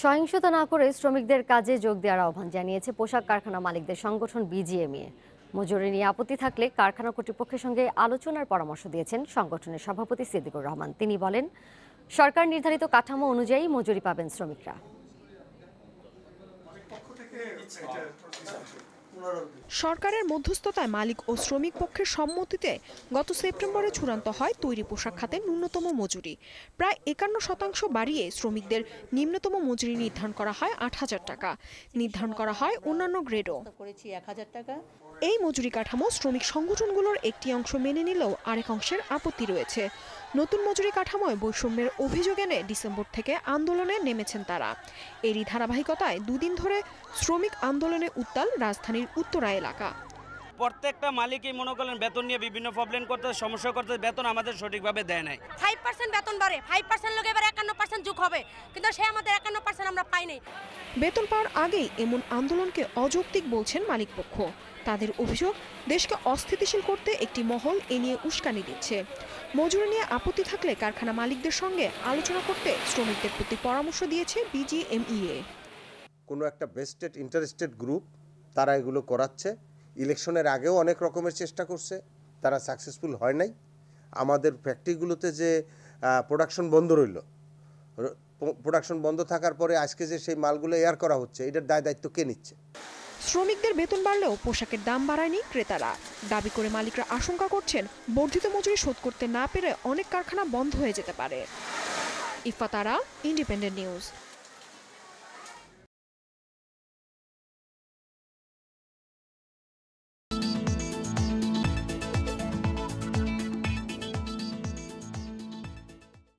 সহিংসতা না করে শ্রমিকদের কাজে যোগ দেওয়ার আহ্বান জানিয়েছে পোশাক কারখানা মালিকদের সংগঠন বিজিএমএ মজুরি নিয়ে আপত্তি থাকলে কারখানা কর্তৃপক্ষের সঙ্গে আলোচনার পরামর্শ দিয়েছেন সংগঠনের সভাপতি সিদ্দিকুর রহমান। তিনি বলেন, সরকার নির্ধারিত কাঠামো অনুযায়ী মজুরি পাবেন শ্রমিকরা। সরকারের মধ্যস্থতায় মালিক ও শ্রমিক পক্ষের সম্মতিতে গত সেপ্টেম্বরে চূড়ান্ত হয় তৈরি পোশাক খাতে ন্যূনতম মজুরি। প্রায় একান্ন শতাংশ বাড়িয়ে শ্রমিকদের নিম্নতম মজুরি নির্ধারণ করা হয় আট হাজার টাকা। নির্ধারণ করা হয় অন্যান্য গ্রেডও। করেছি এক হাজার টাকা। এই মজুরি কাঠামো শ্রমিক সংগঠনগুলোর একটি অংশ মেনে নিলেও আরেক অংশের আপত্তি রয়েছে। নতুন মজুরি কাঠামোয় বৈষম্যের অভিযোগ এনে ডিসেম্বর থেকে আন্দোলনে নেমেছেন তারা। এরই ধারাবাহিকতায় দুদিন ধরে শ্রমিক আন্দোলনে উত্তাল রাজধানীর উত্তরা এলাকা। প্রত্যেকটা মালিকই মনে করলেন বেতন নিয়ে বিভিন্ন প্রবলেম করতে সমস্যা করতে বেতন আমাদের সঠিকভাবে দেয় নাই। ফাইভ পার্সেন্ট বেতন বাড়ে ফাইভ পার্সেন্ট লোক এবার একান্ন পার্সেন্ট যুগ হবে কিন্তু সে আমাদের একান্ন পার্সেন্ট আমরা পাই নাই। বেতন পাওয়ার আগেই এমন আন্দোলনকে অযৌক্তিক বলছেন মালিকপক্ষ। তাদের অভিযোগ দেশকে অস্থিতিশীল করতে একটি মহল এ নিয়ে উস্কানি দিচ্ছে। মজুরি নিয়ে আপত্তি থাকলে কারখানা মালিকদের সঙ্গে আলোচনা করতে শ্রমিকদের প্রতি পরামর্শ দিয়েছে বিজিএমইএ। কোনো একটা বেস্টেড ইন্টারেস্টেড গ্রুপ তারা এগুলো করাচ্ছে। ইলেকশনের আগেও অনেক রকমের চেষ্টা করছে, তারা সাকসেসফুল হয় নাই। আমাদের ফ্যাক্টরিগুলোতে যে প্রোডাকশন বন্ধ রইল প্রোডাকশন বন্ধ থাকার পরে আজকে যে সেই মালগুলো এয়ার করা হচ্ছে, এটার দায় দায়িত্ব কে নিচ্ছে? শ্রমিকদের বেতন বাড়লেও পোশাকের দাম বাড়ায়নি ক্রেতারা। দাবি করে মালিকরা আশঙ্কা করছেন বর্ধিত মজুরি শোধ করতে না পেরে অনেক কারখানা বন্ধ হয়ে যেতে পারে। ইফাতারা ইন্ডিপেন্ডেন্ট নিউজ